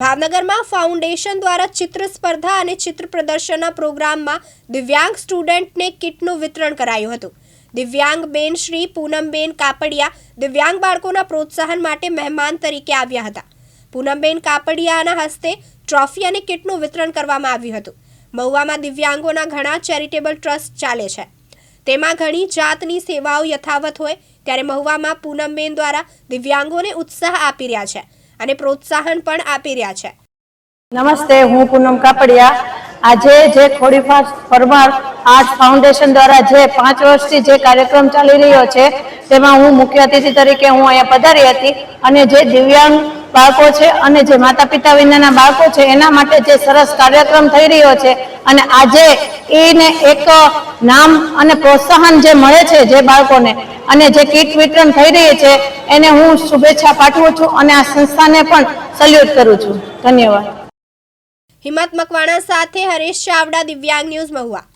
ભાવનગરમાં ફાઉન્ડેશન દ્વારા ચિત્ર સ્પર્ધા અને ચિત્ર પ્રદર્શનના પ્રોગ્રામમાં દિવ્યાંગ સ્ટુડન્ટને કિટનું વિતરણ કરાયું હતું. દિવ્યાંગ બેન શ્રી પૂનમબેન કાપડિયા દિવ્યાંગ બાળકોના પ્રોત્સાહન માટે મહેમાન તરીકે આવ્યા હતા. પૂનમબેન કાપડિયાના હસ્તે ટ્રોફી અને કિટનું વિતરણ કરવામાં આવ્યું હતું. મહુવામાં દિવ્યાંગોના ઘણા ચેરિટેબલ ટ્રસ્ટ ચાલે છે. તેમાં ઘણી જાતની સેવાઓ યથાવત હોય ત્યારે મહુવામાં પૂનમબેન દ્વારા દિવ્યાંગોને ઉત્સાહ આપી રહ્યા છે. અને પ્રોત્સાહન પણ આપી રહ્યા છે. નમસ્તે, હું પૂનમ કાપડિયા. આજે જે ખોડીફા ફરમાર આર્ટ ફાઉન્ડેશન દ્વારા જે પાંચ વર્ષથી જે કાર્યક્રમ ચાલી રહ્યો છે, તેમાં હું મુખ્ય અતિથિ તરીકે હું અહીંયા પધારી હતી અને જે દિવ્યાંગ બાળકો છે અને જે માતા પિતા વિનાના બાળકો છે, એના માટે જે સરસ કાર્યક્રમ થઈ રહ્યો છે અને આજે એને એક નામ અને પ્રોત્સાહન જે મળે છે જે બાળકોને અને જે કીટ વિતરણ થઈ રહી છે, એને હું શુભેચ્છા પાઠવું છું અને આ સંસ્થાને પણ સલ્યુટ કરું છું. ધન્યવાદ. હિંમત મકવાણા સાથે હરેશ ચાવડા, દિવ્યાંગ ન્યૂઝ મહુવા.